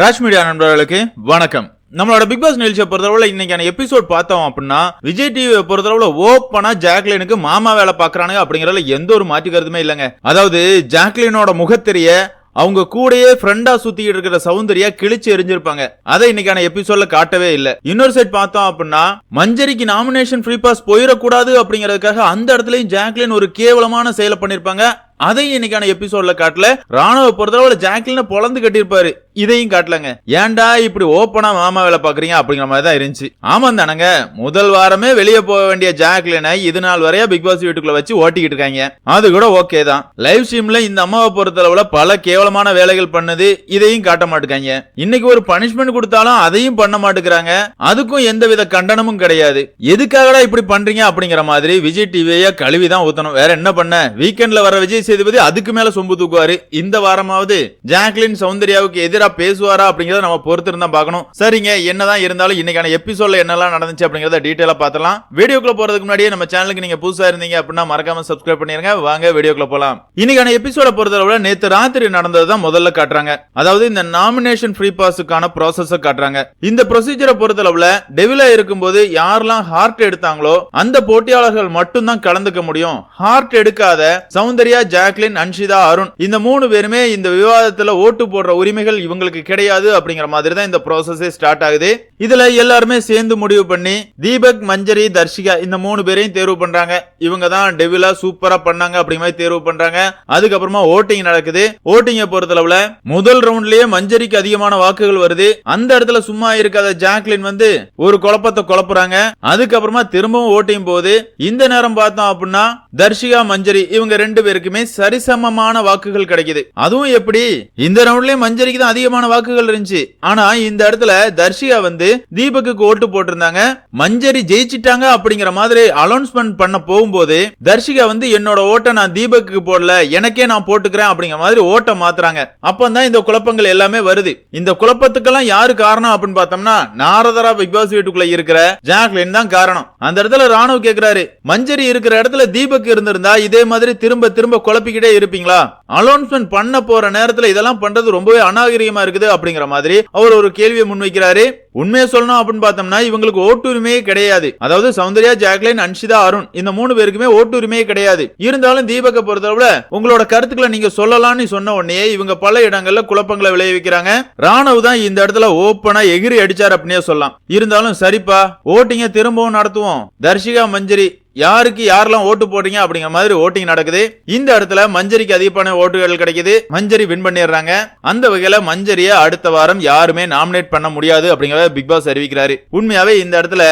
Raj media நண்பர்களுக்கு வணக்கம். நம்மளோட பிக் பாஸ் நிகழ்ச்சியை பொறுத்தளவுல இன்னைக்கான எபிசோட் பார்த்தோம் அப்படின்னா விஜய் டிவியை பொறுத்தளவுல ஓப்பனா ஜாக்லினுக்கு மாமா வேலை பாக்குறானுங்க அப்படிங்கறதுல எந்த ஒரு மாற்றி கருத்துமே இல்லைங்க. அதாவது ஜாக்லினோட முகத்தெரிய அவங்க கூடயே ஃப்ரெண்டா சுத்திட்டு இருக்கிற சௌந்தர்யா கிழிச்சு எரிஞ்சிருப்பாங்க. அதை இன்னைக்கான எபிசோட்ல காட்டவே இல்ல. இன்னொரு சைட் பார்த்தோம் அப்படின்னா மஞ்சரிக்கு நாமினேஷன் ஃப்ரீ பாஸ் போயிடக்கூடாது அப்படிங்கறதுக்காக அந்த இடத்துலயும் ஜாக்லின் ஒரு கேவலமான செயலை பண்ணிருப்பாங்க. அதையும் இன்னைக்கான எபிசோட்ல காட்டல. ராணுவ பொறுத்தளவுல ஜாக்லின பொழந்து கட்டியிருப்பாரு. இதையும் காட்டலங்க. ஏன்டா இப்படி ஓப்பனா மாமா வேலை பாக்குறீங்க அப்படிங்கிற மாதிரி தான் இருந்துச்சு. ஆமா தானங்க. முதல் வாரமே வெளியே போக வேண்டிய ஜாக்லினை இது நாள் வரையா பிக் பாஸ் வீட்டுக்குள்ள வச்சு ஓட்டிக்கிட்டு இருக்காங்க. அது கூட ஓகே தான். லைவ் ஸ்ட்ரீம்ல இந்த அம்மாவை பொறுத்தளவுல பல கேவலமான வேலைகள் பண்ணது. இதையும் காட்ட மாட்டேங்காங்க இன்னைக்கு ஒரு பனிஷ்மெண்ட் கொடுத்தாலும் அதையும் பண்ண மாட்டேங்கிறாங்க அதுக்கும் எந்த வித கண்டனமும் கிடையாது. எதுக்காகடா இப்படி பண்றீங்க அப்படிங்கிற மாதிரி விஜய் டிவியை கழுவி தான் ஊத்தணும். வேற என்ன பண்ண? வீக்கெண்ட்ல வர விஜய் சேதுபதி அதுக்கு மேல சொம்பு தூக்குவாரு. இந்த வாரமாவது ஜாக்லின் சௌந்தர்யாவுக்கு எதிராக பேசுவாரா அப்படிங்கறத நம்ம பொறுத்து இருந்தா பார்க்கணும். சரிங்க என்னதான் இருந்தாலும் இன்னைக்கான எபிசோட்ல என்னெல்லாம் நடந்துச்சு அப்படிங்கறத டீட்டெயிலா பார்த்தலாம் வீடியோக்குள்ள போறதுக்கு முன்னாடியே நம்ம சேனலுக்கு நீங்க புதுசா இருந்தீங்க அப்படின்னா மறக்காம சப்ஸ்கிரைப் பண்ணிருங்க. வாங்க வீடியோக்குள்ள போலாம். இன்னைக்கான எபிசோட பொறுத்தளவுல நேத்து ராத்திரி நடந்தது தான் முதல்ல காட்டுறாங்க. அதாவது இந்த நாமினேஷன் ஃப்ரீ பாஸுக்கான ப்ராசஸ் காட்டுறாங்க. இந்த ப்ரொசீஜரை பொறுத்தளவுல டெவிலா இருக்கும்போது யாரெல்லாம் ஹார்ட் எடுத்தாங்களோ அந்த போட்டியாளர்கள் மட்டும் தான் கலந்துக்க முடியும். ஹார்ட் எடுக்காத சௌந்தர்யா ஜாக்லின் அன்ஷிதா அருண் இந்த மூணு பேருமே இந்த விவாதத்துல ஓட்டு போடுற உரிமைகள் இவங்களுக்கு கிடையாது அப்படிங்கிற மாதிரி தான் இந்த ப்ராசஸே ஸ்டார்ட் ஆகுது. இதுல எல்லாருமே சேர்ந்து முடிவு பண்ணி தீபக் மஞ்சரி தர்ஷிகா இந்த மூணு பேரையும் தேர்வு பண்றாங்க. இவங்க தான் டெவிலா சூப்பரா பண்ணாங்க அப்படி மாதிரி தேர்வு பண்றாங்க. அதுக்கப்புறமா ஓட்டிங் நடக்குது. ஓட்டிங்க பொறுத்தளவுல முதல் ரவுண்ட்லயே மஞ்சரிக்கு அதிகமான வாக்குகள் வருது. அந்த இடத்துல சும்மா இருக்காத ஜாக்லின் வந்து ஒரு குழப்பத்தை குழப்புறாங்க. அதுக்கப்புறமா திரும்பவும் ஓட்டிங் போகுது. இந்த நேரம் பார்த்தோம் அப்படின்னா தர்ஷிகா மஞ்சரி இவங்க ரெண்டு பேருக்குமே சரிசமமான வாக்குகள் கிடைக்குது. அதுவும் எப்படி? இந்த ரவுண்ட்லயே மஞ்சரிக்கு தான் அதிகமான வாக்குகள் இருந்துச்சு. ஆனா இந்த இடத்துல தர்ஷிகா வந்து தீபக்கு ஓட்டு போட்டிருந்தாங்க. மஞ்சரி ஜெயிச்சிட்டாங்க அப்படிங்கிற மாதிரி அனௌன்ஸ்மெண்ட் பண்ண போகும்போது தர்ஷிகா வந்து என்னோட ஓட்டை நான் தீபக்கு போடல. எனக்கே நான் போட்டுக்கிறேன் அப்படிங்கிற மாதிரி ஓட்டை மாத்துறாங்க. அப்பதான் இந்த குழப்பங்கள் எல்லாமே வருது. இந்த குழப்பத்துக்கெல்லாம் யாரு காரணம் அப்படின்னு பார்த்தோம்னா நாரதரா பிக் பாஸ் வீட்டுக்குள்ள இருக்கிற ஜாக்லின் தான் காரணம். அந்த இடத்துல ராணுவ கேக்குறாரு மஞ்சரி இருக்கிற இடத்துல தீபக் இருந்திருந்தா இதே மாதிரி திரும்ப திரும்ப குழப்பிக்கிட்டே இருப்பீங்களா? அனௌன்ஸ்மெண்ட் பண்ண போற நேரத்துல இதெல்லாம் பண்றது ரொம்பவே அநாகரிகமா இருக்குது அப்படிங்கிற மாதிரி அவர் ஒரு கேள்வியை முன்வைக்கிறாரு. உண்மையை சொல்லணும் அப்படின்னு பார்த்தோம்னா இவங்களுக்கு ஓட்டுரிமையே கிடையாது. அதாவது சௌந்தர்யா ஜாக்லின் அன்ஷிதா அருண் இந்த மூணு பேருக்குமே ஓட்டுரிமையே கிடையாது. இருந்தாலும் தீபக பொறுத்தளவுல உங்களோட கருத்துக்களை நீங்க சொல்லலாம்னு சொன்ன உடனே இவங்க பல இடங்கள்ல குழப்பங்களை விளைவிக்கிறாங்க. ராணுவ தான் இந்த இடத்துல ஓப்பனா எகிரி அடிச்சார் அப்படின்னே சொல்லலாம். இருந்தாலும் சரிப்பா ஓட்டிங்க திரும்பவும் நடத்துவோம். தர்ஷிகா மஞ்சரி யாருக்கு யாரெல்லாம் ஓட்டு போட்டீங்க அப்படிங்கிற மாதிரி ஓட்டிங் நடக்குது. இந்த இடத்துல மஞ்சரிக்கு அதிகமான ஓட்டுகள் கிடைக்குது. மஞ்சரி வின் பண்ணிடுறாங்க. அந்த வகையில மஞ்சரிய அடுத்த வாரம் யாருமே நாமினேட் பண்ண முடியாது அப்படிங்கறத பிக் பாஸ் அறிவிக்கிறாரு. உண்மையாவே இந்த இடத்துல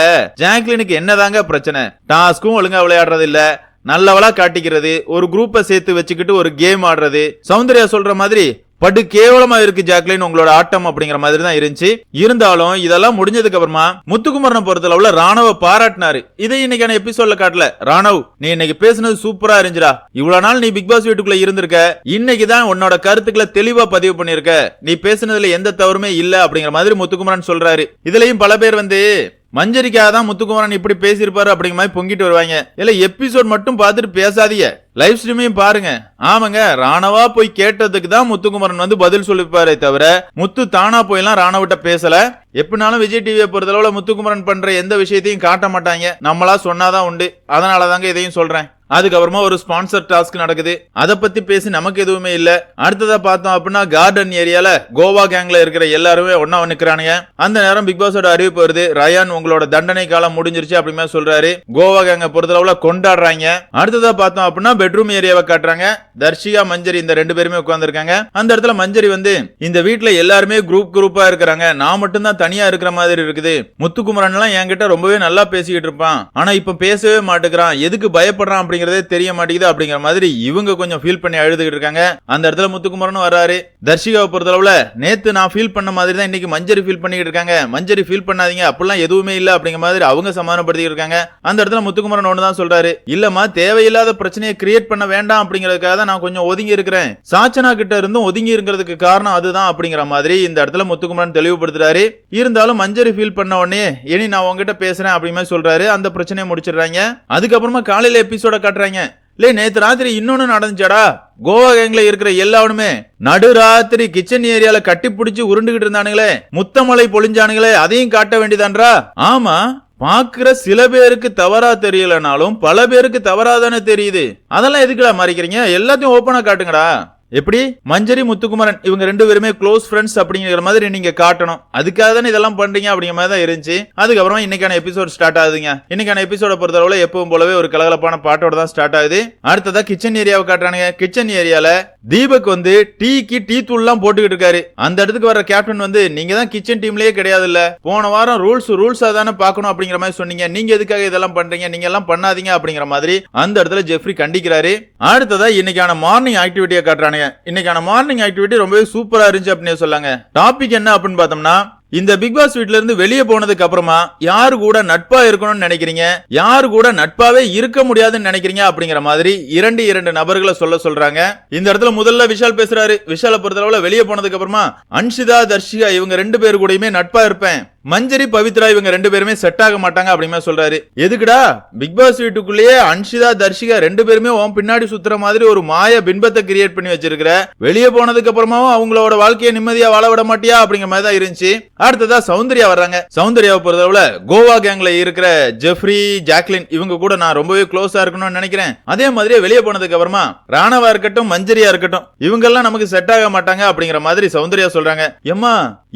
ஜாக்லினுக்கு என்னதாங்க பிரச்சனை? டாஸ்க்கும் ஒழுங்கா விளையாடுறது இல்ல நல்லவளா காட்டிக்கிறது. ஒரு குரூப்பை சேர்த்து வச்சுக்கிட்டு ஒரு கேம் ஆடுறது. சௌந்தர்யா சொல்ற மாதிரி படு கேவலமா இருக்கு ஜாக்லின் உங்களோட ஆட்டம் அப்படிங்கிற மாதிரி தான் இருந்துச்சு. இருந்தாலும் இதெல்லாம் முடிஞ்சதுக்கு அப்புறமா முத்துக்குமரனை பொறுத்தளவுல ராணுவ பாராட்டினாரு. இதை இன்னைக்கான எபிசோட்ல காட்டல. ராணவ் நீ இன்னைக்கு பேசுனது சூப்பரா இருந்துச்சுடா. இவ்வளவு நாள் நீ பிக் பாஸ் வீட்டுக்குள்ள இருந்திருக்க. இன்னைக்கு தான் உன்னோட கருத்துக்களை தெளிவா பதிவு பண்ணிருக்க. நீ பேசுனதுல எந்த தவறுமே இல்ல அப்படிங்கிற மாதிரி முத்துக்குமரன் சொல்றாரு. இதுலயும் பல பேர் வந்து மஞ்சரிக்காக தான் முத்துக்குமரன் இப்படி பேசியிருப்பாரு அப்படிங்கிற மாதிரி பொங்கிட்டு வருவாங்க. இல்ல எபிசோட் மட்டும் பார்த்துட்டு பேசாதீங்க. லைவ் ஸ்ட்ரீமையும் பாருங்க. ஆமாங்க ராணவா போய் கேட்டதுக்கு தான் முத்துக்குமரன் வந்து பதில் சொல்லிப்பாரே தவிர முத்து தானா போயெல்லாம் ராணவிட்ட பேசல. எப்படினாலும் விஜய் டிவியை பொறுத்தளவுல முத்துக்குமரன் பண்ற எந்த விஷயத்தையும் காட்ட மாட்டாங்க. நம்மளா சொன்னாதான் உண்டு. அதனால தாங்க இதையும் சொல்றேன். அதுக்கப்புறமா ஒரு ஸ்பான்சர் டாஸ்க் நடக்குது. அதை பத்தி பேசி நமக்கு எதுவுமே இல்ல. அடுத்ததா பார்த்தோம் அப்படின்னா கார்டன் ஏரியால கோவா கேங்ல இருக்கிற எல்லாருமே ஒன்னா நிக்கிறானுங்க. அந்த நேரம் பிக் பாஸோட அறிவிப்பு வருது. ரயான் உங்களோட தண்டனை காலம் முடிஞ்சிருச்சு அப்படிமே சொல்றாரு. கோவா கேங்க பொறுத்தளவுல கொண்டாடுறாங்க. அடுத்ததா பார்த்தோம் அப்படின்னா பெட்ரூம் ஏரியாவை காட்டுறாங்க. தர்ஷிகா மஞ்சரி இந்த ரெண்டு பேருமே உட்கார்ந்துருக்காங்க. அந்த இடத்துல மஞ்சரி வந்து இந்த வீட்டுல எல்லாருமே குரூப் குரூப்பா இருக்கிறாங்க. நான் மட்டும் தான் தனியா இருக்கிற மாதிரி இருக்குது. முத்துக்குமரன் எல்லாம் என்கிட்ட ரொம்பவே நல்லா பேசிக்கிட்டு இருப்பான். ஆனா இப்ப பேசவே மாட்டேங்கிறான். எதுக்கு பயப்படுறான் அப்படிங்கறதே தெரிய மாட்டேங்குது அப்படிங்கிற மாதிரி இவங்க கொஞ்சம் ஃபீல் பண்ணி அழுதுகிட்டு இருக்காங்க. அந்த இடத்துல முத்துக்குமரன் வர்றாரு. தர்ஷிகாவை பொறுத்தளவுல நேத்து நான் ஃபீல் பண்ண மாதிரி தான் இன்னைக்கு மஞ்சரி ஃபீல் பண்ணிக்கிட்டு இருக்காங்க. மஞ்சரி ஃபீல் பண்ணாதீங்க. அப்படிலாம் எதுவுமே இல்ல அப்படிங்கிற மாதிரி அவங்க சமாதானப்படுத்திட்டு இருக்காங்க. அந்த இடத்துல முத்துக்குமரன் ஒன்று தான் சொல்றாரு. இல்லம்மா தேவையில்லாத பிரச்சனையை கிரியேட் பண்ண வேண்டாம் அப்படிங்கிறதுக்காக தான் நான் கொஞ்சம் ஒதுங்கி இருக்கிறேன். சாச்சனா கிட்ட இருந்தும் ஒதுங்கி இருக்கிறதுக்கு காரணம் அதுதான் அப்படிங்கிற மாதிரி இந்த இடத்துல முத்துக்குமரன் தெளிவுபடுத்துறாரு. இருந்தாலும் மஞ்சரி ஃபீல் பண்ண உடனே இனி நான் உங்ககிட்ட பேசுறேன் அப்படின்னு சொல்றாரு. அந்த பிரச்சனையை முடிச்சிடுறாங்க. அதுக்கப்புறமா காலையில எபிசோட காட்டுறாங்க. இல்லை நேத்து ராத்திரி இன்னொன்னு நடந்துச்சாடா. கோவா கேங்ல இருக்கிற எல்லாவனுமே நடு ராத்திரி கிச்சன் ஏரியால கட்டி பிடிச்சி உருண்டுகிட்டு இருந்தானுங்களே. முத்தமலை பொழிஞ்சானுங்களே. அதையும் காட்ட வேண்டியதான்றா? ஆமா. பாக்குற சில பேருக்கு தவறா தெரியலனாலும் பல பேருக்கு தவறா தானே தெரியுது. அதெல்லாம் எதுக்குடா மறைக்கிறீங்க? எல்லாத்தையும் ஓப்பனா காட்டுங்கடா. எப்படி? மஞ்சரி முத்துக்குமரன் இவங்க ரெண்டு பேருமே க்ளோஸ் ஃப்ரெண்ட்ஸ் அப்படிங்கிற மாதிரி நீங்க காட்டணும். அதுக்காக தானே இதெல்லாம் பண்றீங்க அப்படிங்கிற மாதிரி தான் இருந்துச்சு. அதுக்கப்புறம் இன்னைக்கான எபிசோட் ஸ்டார்ட் ஆகுதுங்க. இன்னைக்கான எபிசோட பொறுத்தளவுல எப்பவும் போலவே ஒரு கலகலப்பான பாட்டோட தான் ஸ்டார்ட் ஆகுது. அடுத்ததா கிச்சன் ஏரியாவை காட்டுறானுங்க. கிச்சன் ஏரியால தீபக் வந்து டீக்கு டீ தூள்லாம் போட்டுக்கிட்டு இருக்காரு. அந்த இடத்துக்கு வர கேப்டன் வந்து நீங்க தான் கிச்சன் டீம்லயே கிடையாது இல்ல போன வாரம் ரூல்ஸ் ரூல்ஸா தானே பார்க்கணும் அப்படிங்கிற மாதிரி சொன்னீங்க. நீங்க எதுக்காக இதெல்லாம் பண்றீங்க? நீங்க எல்லாம் பண்ணாதீங்க அப்படிங்கிற மாதிரி அந்த இடத்துல ஜெஃப்ரி கண்டிக்கிறாரு. அடுத்ததா இன்னைக்கான மார்னிங் ஆக்டிவிட்டியை காட்டுறானுங்க. இன்னைக்கான மார்னிங் ஆக்டிவிட்டி ரொம்பவே சூப்பரா இருந்துச்சு அப்படின்னு சொல்லாங்க. டாபிக் என்ன அப்படின்னு பார்த்தோம்னா இந்த பிக் பாஸ் வீட்ல இருந்து வெளியே போனதுக்கு அப்புறமா யாரு கூட நட்பா இருக்கணும்னு நினைக்கிறீங்க? யாரு கூட நட்பாவே இருக்க முடியாதுன்னு நினைக்கிறீங்க? அப்படிங்கிற மாதிரி இரண்டு இரண்டு நபர்களை சொல்ல சொல்றாங்க. இந்த இடத்துல முதல்ல விஷால் பேசுறாரு. விஷால பொறுத்தளவுல வெளியே போனதுக்கு அப்புறமா அன்ஷிதா தர்ஷிகா இவங்க ரெண்டு பேர் கூடயுமே நட்பா இருப்பேன். மஞ்சரி பவித்ரா இவங்க ரெண்டு பேருமே செட் ஆக மாட்டாங்க அப்படிமே சொல்றாரு. எதுக்குடா? பிக் பாஸ் வீட்டுக்குள்ளேயே அன்ஷிதா தர்ஷிகா ரெண்டு பேருமே உன் பின்னாடி சுத்துற மாதிரி ஒரு மாய பின்பத்தை கிரியேட் பண்ணி வச்சிருக்கிற. வெளியே போனதுக்கு அப்புறமாவும் அவங்களோட வாழ்க்கையை நிம்மதியா வாழ விட மாட்டியா அப்படிங்கிற மாதிரி தான் இருந்துச்சு. அடுத்ததா சௌந்தர்யா வர்றாங்க. சௌந்தர்யாவை பொறுத்தளவுல கோவா கேங்ல இருக்கிற ஜெஃப்ரி ஜாக்லின் இவங்க கூட நான் ரொம்பவே க்ளோஸா இருக்கணும்னு நினைக்கிறேன். அதே மாதிரியே வெளியே போனதுக்கு அப்புறமா ராணவா இருக்கட்டும் மஞ்சரியா இருக்கட்டும் இவங்க எல்லாம் நமக்கு செட் ஆக மாட்டாங்க அப்படிங்கிற மாதிரி சௌந்தர்யா சொல்றாங்க. எம்மா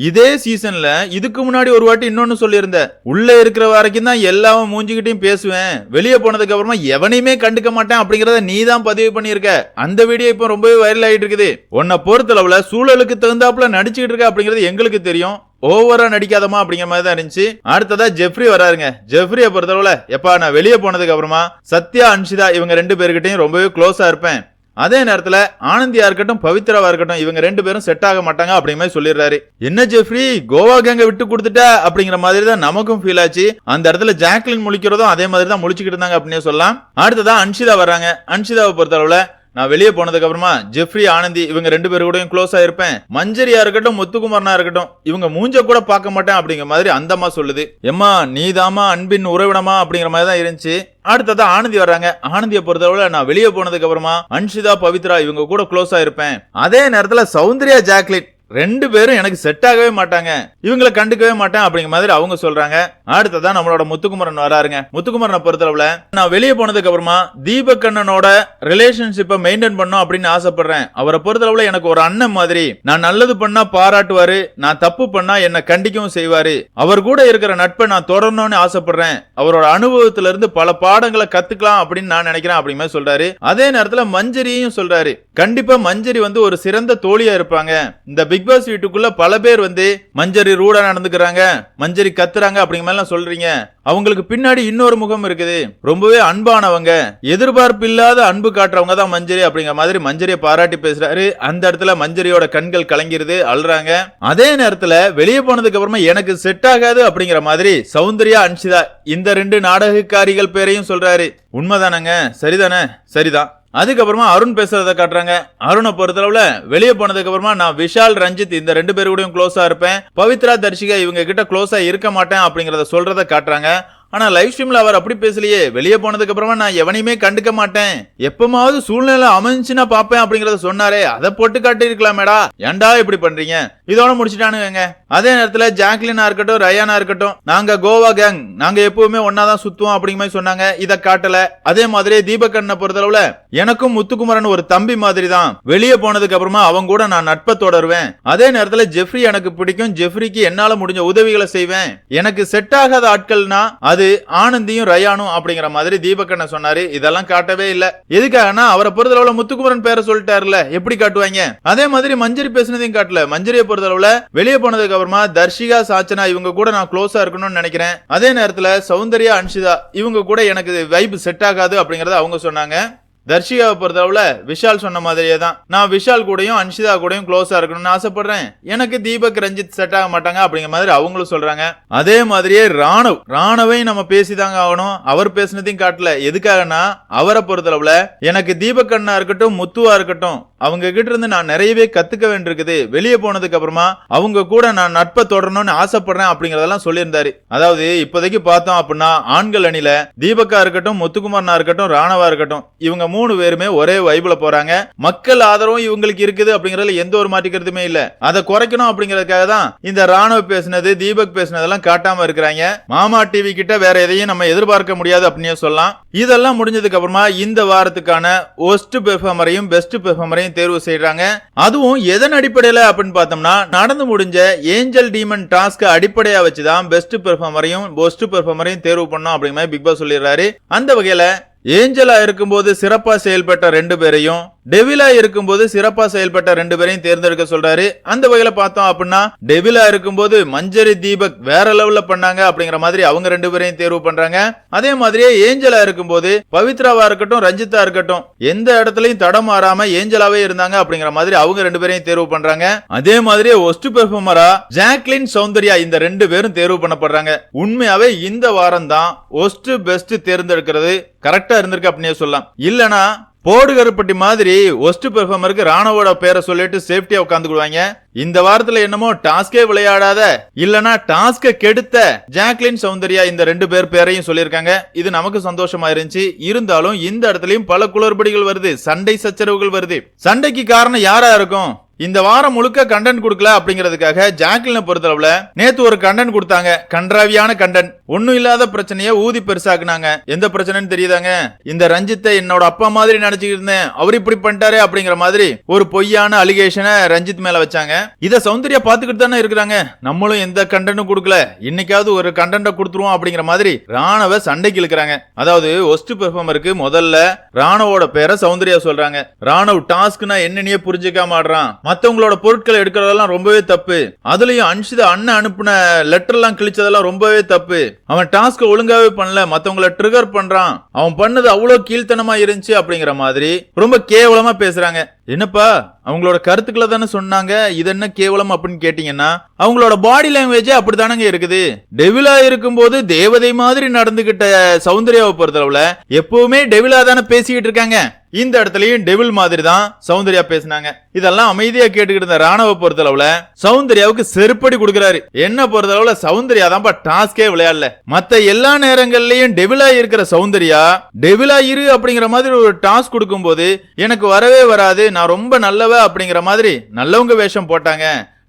இதே சீசன்ல இதுக்கு முன்னாடி ஒரு வாட்டி இன்னொன்னு சொல்லியிருந்த உள்ள இருக்கிற வரைக்கும் தான் எல்லாவும் மூஞ்சிக்கிட்டையும் பேசுவேன். வெளியே போனதுக்கு அப்புறமா எவனையுமே கண்டுக்க மாட்டேன் அப்படிங்கறத நீ தான் பதிவு பண்ணியிருக்க. அந்த வீடியோ இப்போ ரொம்பவே வைரல் ஆயிட்டு இருக்குது உன்னை பொறுத்தளவுல சூழலுக்கு தகுந்தாப்புல நடிச்சுக்கிட்டு இருக்க அப்படிங்கிறது எங்களுக்கு தெரியும். ஓவரா நடிக்காதமா அப்படிங்கிற மாதிரி தான் இருந்துச்சு. அடுத்ததா ஜெஃப்ரி வராருங்க. ஜெஃப்ரியை பொறுத்தளவுல எப்பா நான் வெளியே போனதுக்கு அப்புறமா சத்யா அன்ஷிதா இவங்க ரெண்டு பேருக்கிட்டையும் ரொம்பவே க்ளோஸா இருப்பேன். அதே நேரத்தில் ஆனந்தியா இருக்கட்டும் பவித்ராவா இருக்கட்டும் இவங்க ரெண்டு பேரும் செட் ஆக மாட்டாங்க அப்படிங்கிற மாதிரி சொல்லிடுறாரு. என்ன ஜெஃப்ரி கோவா கேங்க விட்டு கொடுத்துட்ட அப்படிங்கிற மாதிரி தான் நமக்கும் ஃபீல் ஆச்சு. அந்த இடத்துல ஜாக்லின் முழிக்கிறதும் அதே மாதிரி தான் முழிச்சுக்கிட்டு இருந்தாங்க அப்படின்னு சொல்லலாம். அடுத்ததான் அன்ஷிதா வர்றாங்க. அன்ஷிதாவை பொறுத்தளவுல நான் வெளியே போனதுக்கு அப்புறமா ஜெஃப்ரி ஆனந்தி இவங்க ரெண்டு பேரு கூடயும் க்ளோஸா இருப்பேன். மஞ்சரியா இருக்கட்டும் முத்துக்குமாரனா இருக்கட்டும் இவங்க மூஞ்ச கூட பார்க்க மாட்டேன் அப்படிங்கிற மாதிரி அந்த அம்மா சொல்லுது. எம்மா நீதாமா அன்பின் உறவினமா? அப்படிங்கிற மாதிரி தான் இருந்துச்சு. அடுத்தது ஆனந்தி வர்றாங்க. ஆனந்தியை பொறுத்தளவுல நான் வெளியே போனதுக்கு அப்புறமா அன்ஷிதா பவித்ரா இவங்க கூட க்ளோஸா இருப்பேன். அதே நேரத்துல சௌந்தர்யா ஜாக்லின் ரெண்டு பேரும் எனக்கு செட் ஆகவே மாட்டாங்க. இவங்களை கண்டுக்கவே மாட்டேன் அப்படிங்கிற மாதிரி அவங்க சொல்றாங்க. அடுத்ததான் நம்மளோட முத்துக்குமரன் வராருங்க. முத்துக்குமரனை பொறுத்தளவுல நான் வெளியே போனதுக்கு அப்புறமா தீபக்கண்ணனோட ரிலேஷன்ஷிப்பை மெயின்டைன் பண்ணும் அப்படின்னு ஆசைப்படுறேன். அவரை பொறுத்தளவுல எனக்கு ஒரு அண்ணன் மாதிரி. நான் நல்லது பண்ணா பாராட்டுவாரு. நான் தப்பு பண்ணா என்ன கண்டிக்கவும் செய்வாரு. அவர் கூட இருக்கிற நட்பை நான் தொடரணும்னு ஆசைப்படுறேன். அவரோட அனுபவத்துல இருந்து பல பாடங்களை கத்துக்கலாம் அப்படின்னு நான் நினைக்கிறேன் அப்படிங்கிற மாதிரி சொல்றாரு. அதே நேரத்துல மஞ்சரியும் சொல்றாரு. கண்டிப்பா மஞ்சரி வந்து ஒரு சிறந்த தோழியா இருப்பாங்க. இந்த பிக் பாஸ் வீட்டுக்குள்ள பல பேர் வந்து மஞ்சரி ரூடா நடந்துக்கிறாங்க மஞ்சரி கத்துறாங்க அப்படிங்கிற மாதிரிலாம் சொல்றீங்க. அவங்களுக்கு பின்னாடி இன்னொரு முகம் இருக்குது. ரொம்பவே அன்பானவங்க. எதிர்பார்ப்பு இல்லாத அன்பு காட்டுறவங்க தான் மஞ்சரி அப்படிங்கிற மாதிரி மஞ்சரியை பாராட்டி பேசுறாரு. அந்த இடத்துல மஞ்சரியோட கண்கள் கலங்கிருது அழுறாங்க. அதே நேரத்துல வெளியே போனதுக்கு அப்புறமா எனக்கு செட் ஆகாது அப்படிங்கிற மாதிரி சௌந்தர்யா அன்ஷிதா இந்த ரெண்டு நாடகக்காரிகள் பேரையும் சொல்றாரு. உண்மைதானங்க? சரிதானே? சரிதான். அதுக்கப்புறமா அருண் பேசுறத காட்டுறாங்க. அருணை பொறுத்தளவுல வெளியே போனதுக்கு அப்புறமா நான் விஷால் ரஞ்சித் இந்த ரெண்டு பேரு கூடயும் க்ளோஸா இருப்பேன். பவித்ரா தர்ஷிகா இவங்க கிட்ட க்ளோஸா இருக்க மாட்டேன் அப்படிங்கறத சொல்றத காட்டுறாங்க. ஆனால் லைவ் ஸ்ட்ரீமில் அவர் அப்படி பேசலையே. வெளியே போனதுக்கு அப்புறமா நான் எவனையுமே கண்டுக்க மாட்டேன். எப்பமாவது சூழ்நிலை அமைஞ்சுன்னா பார்ப்பேன் அப்படிங்கறத சொன்னாரே. அதை போட்டு காட்டியிருக்கலாமேடா. ஏண்டா இப்படி பண்றீங்க? இதோட முடிச்சிட்டானுங்க அதே நேரத்தில் ஜாக்லினா இருக்கட்டும் ரயானா இருக்கட்டும் நாங்க கோவா கேங் நாங்க எப்பவுமே ஒன்னாதான் சுத்துவோம் அப்படிங்கிற மாதிரி சொன்னாங்க. இதை காட்டல. அதே மாதிரி தீபக்கண்ணை பொறுத்தளவுல எனக்கும் முத்துக்குமரன் ஒரு தம்பி மாதிரி தான் வெளியே போனதுக்கு அப்புறமா அவங்க கூட நான் நட்பை தொடருவேன். அதே நேரத்தில் ஜெஃப்ரி எனக்கு பிடிக்கும். ஜெஃப்ரிக்கு என்னால முடிஞ்ச உதவிகளை செய்வேன். எனக்கு செட் ஆகாத ஆட்கள்னா அது ஆனந்தியும் ரயானும் அப்படிங்கிற மாதிரி தீபக் சொன்னாரு. இதெல்லாம் காட்டவே இல்ல. எதுக்காகனா அவரை பொறுத்தளவுல முத்துக்குமரன் பேரை சொல்லிட்டாருல. எப்படி காட்டுவாங்க? அதே மாதிரி மஞ்சரி பேசுனதையும் காட்டல. மஞ்சரியை பொறுத்தளவுல வெளியே போனதுக்கு அப்புறமா தர்ஷிகா சாச்சனா இவங்க கூட நான் க்ளோஸா இருக்கணும்னு நினைக்கிறேன். அதே நேரத்துல சௌந்தர்யா அன்ஷிதா இவங்க கூட எனக்கு வைப் செட் ஆகாது அப்படிங்கறத அவங்க சொன்னாங்க. தர்ஷிகாவை பொறுத்தளவுல விஷால் சொன்ன மாதிரியே தான். நான் விஷால் கூடயும் அன்ஷிதா கூடயும் க்ளோஸா இருக்கணும்னு ஆசைப்படுறேன். எனக்கு தீபக் ரஞ்சித் செட் ஆக மாட்டாங்க அப்படிங்கிற மாதிரி அவங்களும் சொல்றாங்க. அதே மாதிரியே ராணவ். ராணவையும் நம்ம பேசிதாங்க ஆகணும். அவர் பேசினதையும் காட்டல. எதுக்காகனா அவரை பொறுத்தளவுல எனக்கு தீபக் அண்ணா இருக்கட்டும் முத்துவா இருக்கட்டும் அவங்க கிட்ட இருந்து நான் நிறையவே கத்துக்க வேண்டியிருக்குது. வெளியே போனதுக்கு அப்புறமா அவங்க கூட நான் நட்பை தொடரணும்னு ஆசைப்படுறேன் அப்படிங்கறதெல்லாம் சொல்லியிருந்தாரு. அதாவது இப்போதைக்கு பார்த்தோம் அப்படின்னா ஆண்கள் அணில தீபக்கா இருக்கட்டும் முத்துக்குமார்னா இருக்கட்டும் ராணவா இருக்கட்டும் இவங்க மூணு பேருமே ஒரே வைபிள போறாங்க. மக்கள் ஆதரவும் இவங்களுக்கு இருக்குது அப்படிங்கறதுல எந்த ஒரு மாற்றிக்கிறதுமே இல்ல. அதை குறைக்கணும் அப்படிங்கறதுக்காக தான் இந்த ராணுவ பேசுனது தீபக் பேசினதெல்லாம் காட்டாம இருக்கிறாங்க. மாமா டிவி கிட்ட வேற எதையும் நம்ம எதிர்பார்க்க முடியாது அப்படின்னு சொல்லலாம். இதெல்லாம் முடிஞ்சதுக்கு அப்புறமா இந்த வாரத்துக்கான ஒஸ்ட் பெர்ஃபார்மரையும் பெஸ்ட் பெர்ஃபார்மரையும் தேர்வு செய்யறாங்க அதுவும் எதன் அடிப்படையில அப்படின்னு பார்த்தோம்னா நடந்து முடிஞ்ச ஏஞ்சல் டீமன் டாஸ்க் அடிப்படையா வச்சுதான் பெஸ்ட் பெர்ஃபார்மரையும் ஒஸ்ட் பெர்ஃபார்மரையும் தேர்வு பண்ணோம் அப்படிங்கிற மாதிரி பிக் பாஸ் சொல்லிடுறாரு. அந்த வகையில ஏஞ்சலா இருக்கும்போது சிறப்பா செயல்பட்ட ரெண்டு பேரையும் டெவிலா இருக்கும்போது சிறப்பா செயல்பட்ட ரெண்டு பேரையும் தேர்ந்தெடுக்க சொல்றாரு. அந்த வகையில பார்த்தோம் அப்படின்னா டெவிலா இருக்கும்போது மஞ்சரி தீபக் வேற லெவல்ல பண்ணாங்க அப்படிங்கிற மாதிரி அவங்க ரெண்டு பேரையும் தேர்வு பண்றாங்க. அதே மாதிரியே ஏஞ்சலா இருக்கும்போது பவித்ராவா இருக்கட்டும் ரஞ்சிதா இருக்கட்டும் எந்த இடத்துலயும் தடம் மாறாம ஏஞ்சலாவே இருந்தாங்க அப்படிங்கிற மாதிரி அவங்க ரெண்டு பேரையும் தேர்வு பண்றாங்க. அதே மாதிரியே ஒஸ்ட் பெர்ஃபார்மரா ஜாக்லின் சௌந்தர்யா இந்த ரெண்டு பேரும் தேர்வு பண்ணப்படுறாங்க. உண்மையாவே இந்த வாரம் தான் ஒஸ்ட் பெஸ்ட் தேர்ந்தெடுக்கிறது. கரெக்டா இருந்திருக்கு அப்படின்னு சொல்லலாம். இல்லனா போடு கருப்பட்டி மாதிரி ஒஸ்ட் பெர்ஃபார்மருக்கு ராணுவோட பேரை சொல்லிட்டு சேஃப்டியா உட்காந்துக்குவாங்க இந்த வாரத்துல என்னமோ டாஸ்கே விளையாடாத இல்லனா டாஸ்க கெடுத்த ஜாக்லின் சௌந்தர்யா இந்த ரெண்டு பேர் பேரையும் சொல்லியிருக்காங்க. இது நமக்கு சந்தோஷமா இருந்துச்சு. இருந்தாலும் இந்த இடத்துலயும் பல குளறுபடிகள் வருது. சண்டை சச்சரவுகள் வருது. சண்டைக்கு காரணம் யாரா இருக்கும்? இந்த வாரம் முழுக்க கண்டென்ட் கொடுக்கல அப்படிங்கிறதுக்காக ஜாக்லினை பொறுத்தளவுல நேத்து ஒரு கண்டென்ட் கொடுத்தாங்க. கன்றாவியான கண்டென்ட் ஒன்னும் இல்லாத பிரச்சனைய ஊதி பெருசாக்குனாங்க. எந்த பிரச்சனைன்னு தெரியுதாங்க? இந்த ரஞ்சித்தை என்னோட அப்பா மாதிரி நினைச்சுக்கிட்டு இருந்தேன். அவர் இப்படி பண்ணிட்டாரு அப்படிங்கிற மாதிரி ஒரு பொய்யான அலிகேஷனை ரஞ்சித் மேல வச்சாங்க. இதை சௌந்தர்யா பாத்துக்கிட்டு தானே இருக்கிறாங்க. நம்மளும் எந்த கண்டென்ட்டும் கொடுக்கல. இன்னைக்காவது ஒரு கண்டென்ட்டை கொடுத்துருவோம் அப்படிங்கிற மாதிரி ராணவ சண்டைக்கு இழுக்கிறாங்க. அதாவது ஒஸ்ட் பெர்ஃபார்மருக்கு முதல்ல ராணவோட பேரை சௌந்தர்யா சொல்றாங்க. ராணவ் டாஸ்க்னா என்னன்னே புரிஞ்சுக்காம ஆடுறான். மத்தவங்களோட பொருட்களை எடுக்கிறதெல்லாம் ரொம்பவே தப்பு. அதுலயும் அன்ஷிதா அண்ணன் அனுப்புன லெட்டர்லாம் கிழிச்சதெல்லாம் ரொம்பவே தப்பு. அவன் டாஸ்க் ஒழுங்காவே பண்ணல மத்தவங்களை ட்ரிகர் பண்றான். அவன் பண்ணது அவ்வளவு கீழ்த்தனமா இருந்துச்சு அப்படிங்கிற மாதிரி ரொம்ப கேவலமா பேசுறாங்க. என்னப்பா அவங்களோட கருத்துக்களை தானே சொன்னாங்க இது என்ன கேவலம் அப்படின்னு கேட்டீங்கன்னா அவங்களோட பாடி லாங்குவேஜே அப்படித்தானங்க இருக்குது. டெவிலா இருக்கும்போது தேவதை மாதிரி நடந்துகிட்ட சௌந்தர்யாவை பொறுத்தளவுல எப்பவுமே டெவிலா தானே பேசிக்கிட்டு இருக்காங்க. இந்த இடத்துலயும் டெவில் மாதிரி தான் சௌந்தர்யா பேசினாங்க. இதெல்லாம் அமைதியா கேட்டுக்கிட்டு இருந்த ராணுவ பொறுத்தளவுல சௌந்தர்யாவுக்கு செருப்படி கொடுக்கறாரு. என்ன பொறுத்தளவுல சௌந்தர்யா தான்ப்பா டாஸ்கே விளையாடல. மத்த எல்லா நேரங்கள்லயும் டெவிலா இருக்கிற சௌந்தர்யா டெவிலா இரு அப்படிங்கிற மாதிரி ஒரு டாஸ்க் கொடுக்கும் போது எனக்கு வரவே வராது நான் ரொம்ப நல்லவ அப்படிங்கிற மாதிரி நல்லவங்க வேஷம் போட்டாங்க.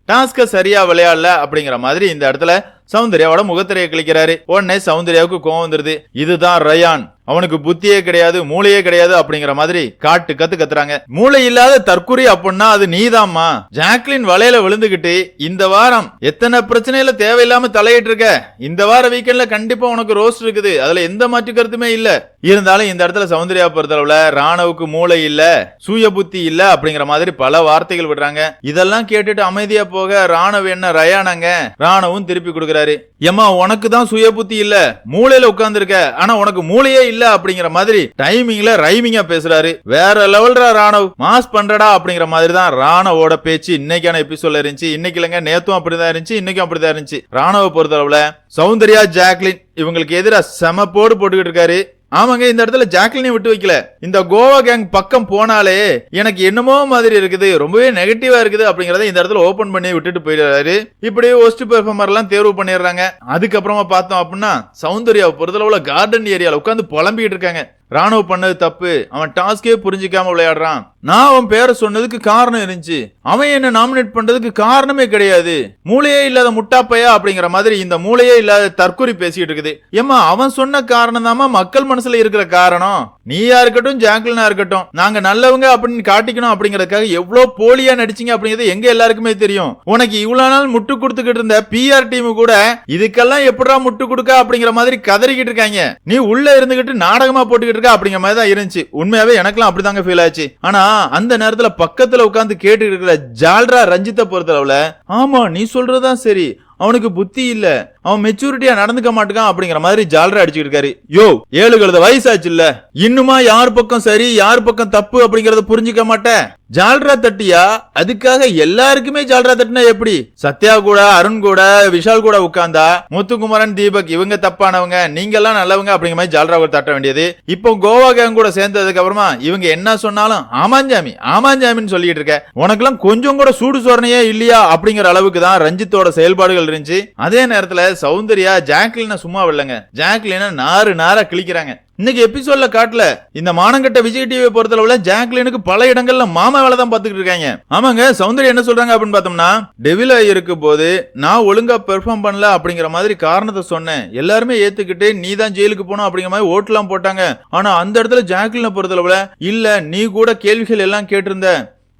டாஸ்க சரியா விளையாடல அப்படிங்கிற மாதிரி இந்த இடத்துல சௌந்தர்யாவோட முகத்திரையை கிழிக்கிறாரு. உடனே சௌந்தர்யாவுக்கு கோவம் வந்துருது. இதுதான் ரயான். அவனுக்கு புத்தியே கிடையாது மூளையே கிடையாது அப்படிங்கிற மாதிரி காட்டு கத்து கத்துறாங்க. மூளை இல்லாத தற்குறி அப்படின்னா அது நீதாம்மா. ஜாக்லின் வலையில விழுந்துகிட்டு இந்த வாரம் எத்தனை பிரச்சனையில தேவையில்லாம தலையிட்டு இருக்க? இந்த வார வீக்கெண்ட்ல கண்டிப்பா உனக்கு ரோஸ்ட் இருக்குது. அதுல எந்த மாற்று கருத்துமே இல்ல. இருந்தாலும் இந்த இடத்துல சௌந்தர்யா பொறுத்தளவுல ராணவுக்கு மூளை இல்ல சூய புத்தி இல்ல அப்படிங்கிற மாதிரி பல வார்த்தைகள் விடுறாங்க. இதெல்லாம் கேட்டுட்டு அமைதியா போக ராணவ் என்ன ரயானங்க? ராணவும் திருப்பி கொடுக்குறாரு. ஏமா உனக்கு தான் சுய புத்தி இல்ல. மூளையில உட்கார்ந்துருக்க. ஆனா உனக்கு மூளையே இல்ல. அப்படிங்கிற மாதிரி டைமிங்ல ரைமிங்கா பேசுறாரு. வேற லெவல்ரா ராணவ். மாஸ் பண்றடா அப்படிங்கிற மாதிரி தான் ராணவோட பேச்சு இன்னைக்கான எபிசோட்ல இருந்துச்சு. இன்னைக்கு இல்லைங்க நேத்தும் அப்படிதான் இருந்துச்சு இன்னைக்கும் அப்படிதான் இருந்துச்சு. ராணவ பொறுத்தளவுல சௌந்தர்யா ஜாக்லின் இவங்களுக்கு எதிராக செம போடு போட்டுக்கிட்டு இருக்காரு. ஆமாங்க இந்த இடத்துல ஜாக்லினை விட்டு வைக்கல. இந்த கோவா கேங் பக்கம் போனாலே எனக்கு என்னமோ மாதிரி இருக்குது ரொம்பவே நெகட்டிவா இருக்குது அப்படிங்கறத இந்த இடத்துல ஓபன் பண்ணி விட்டுட்டு போயிடுறாரு. இப்படி ஒஸ்ட் பெர்ஃபார்மர் எல்லாம் தேர்வு பண்ணிடுறாங்க. அதுக்கப்புறமா பார்த்தோம் அப்படின்னா சௌந்தர்யாவை பொறுத்தளவுல கார்டன் ஏரியால உட்காந்து புலம்பிக்கிட்டு இருக்காங்க. ராணுவ பண்ணது தப்பு. அவன் டாஸ்கே புரிஞ்சுக்காம விளையாடுறான். நான் அவன் பேரை சொன்னதுக்கு காரணம் இருந்துச்சு. அவன் என்ன நாமினேட் பண்றதுக்கு காரணமே கிடையாது. மூளையே இல்லாத முட்டாப்பையா அப்படிங்கிற மாதிரி இந்த மூளையே இல்லாத தற்கொலை பேசிட்டு இருக்குது. ஏமா அவன் சொன்ன காரணம் தாமா மக்கள் மனசுல இருக்கிற காரணம்? நீயா இருக்கட்டும் ஜாக்லினா இருக்கட்டும். நாங்க நல்லவங்க அப்படின்னு காட்டிக்கணும் அப்படிங்கறதுக்காக எவ்வளவு போலியா நடிச்சீங்க அப்படிங்கிறது எங்க எல்லாருக்குமே தெரியும். உனக்கு இவ்வளவு நாள் முட்டு கொடுத்துக்கிட்டு இருந்த பிஆர் டீம் கூட இதுக்கெல்லாம் எப்படா முட்டு கொடுக்க அப்படிங்கிற மாதிரி கதறிக்கிட்டு இருக்காங்க. நீ உள்ள இருந்துகிட்டு நாடகமா போட்டுக்கிட்டு இருக்கா அப்படிங்கிற மாதிரி தான் இருந்துச்சு. உண்மையாவே எனக்கெல்லாம் அப்படிதாங்க ஃபீல் ஆச்சு. ஆனா அந்த நேரத்துல பக்கத்துல உட்கார்ந்து கேட்டு இருக்கிற ஜால்ரா ரஞ்சித்தை பொறுத்தளவுல ஆமா நீ சொல்றதுதான் சரி. அவனுக்கு புத்தி இல்ல. அவன் மெச்சூரிட்டியா நடந்துக்க மாட்டான் அப்படிங்கிற மாதிரி ஜாலரா அடிச்சுட்டு இருக்காரு. யோ ஏழு கழுத வயசாச்சு இல்ல இன்னுமா யார் பக்கம் சரி யார் பக்கம் தப்பு அப்படிங்கறத புரிஞ்சுக்க மாட்டேன். ஜால்ரா தட்டியா? அதுக்காக எல்லாருக்குமே ஜால்ரா தட்டினா எப்படி? சத்யா கூட அருண் கூட விஷால் கூட உட்கார்ந்தா முத்துக்குமரன் தீபக் இவங்க தப்பானவங்க நீங்க எல்லாம் நல்லவங்க அப்படிங்கிற மாதிரி ஜால்ரா தட்ட வேண்டியது. இப்போ கோவா கேங் கூட சேர்ந்ததுக்கு அப்புறமா இவங்க என்ன சொன்னாலும் ஆமாஞ்சாமி ஆமாஞ்சாமின்னு சொல்லிட்டு இருக்க. உனக்கெல்லாம் கொஞ்சம் கூட சூடு சோரணையே இல்லையா? அப்படிங்கிற அளவுக்கு தான் ரஞ்சித்தோட செயல்பாடுகள் இருந்துச்சு. அதே நேரத்துல சௌந்தர்யா ஜாக்லின சும்மா விடலங்க ஜாக்லின நாறு நாரா கிழிக்கிறாங்க. இன்னைக்கு எபிசோட்ல காட்டல இந்த மானங்கட்ட விஜய் டிவியை பொறுத்தளவுல ஜாக்லினுக்கு பல இடங்கள்ல மாமா வேலை தான் பாத்துக்கிட்டு இருக்காங்க. ஆமாங்க சௌந்தர்யா என்ன சொல்றாங்க அப்படின்னு பார்த்தோம்னா டெவில இருக்கும் போது நான் ஒழுங்கா பெர்ஃபார்ம் பண்ணல அப்படிங்கிற மாதிரி காரணத்தை சொன்னேன். எல்லாருமே ஏத்துக்கிட்டு நீ தான் ஜெயிலுக்கு போகணும் அப்படிங்கிற மாதிரி ஓட்டுலாம் போட்டாங்க. ஆனா அந்த இடத்துல ஜாக்லினை பொறுத்தளவுல இல்ல நீ கூட கேள்விகள் எல்லாம் கேட்டிருந்த.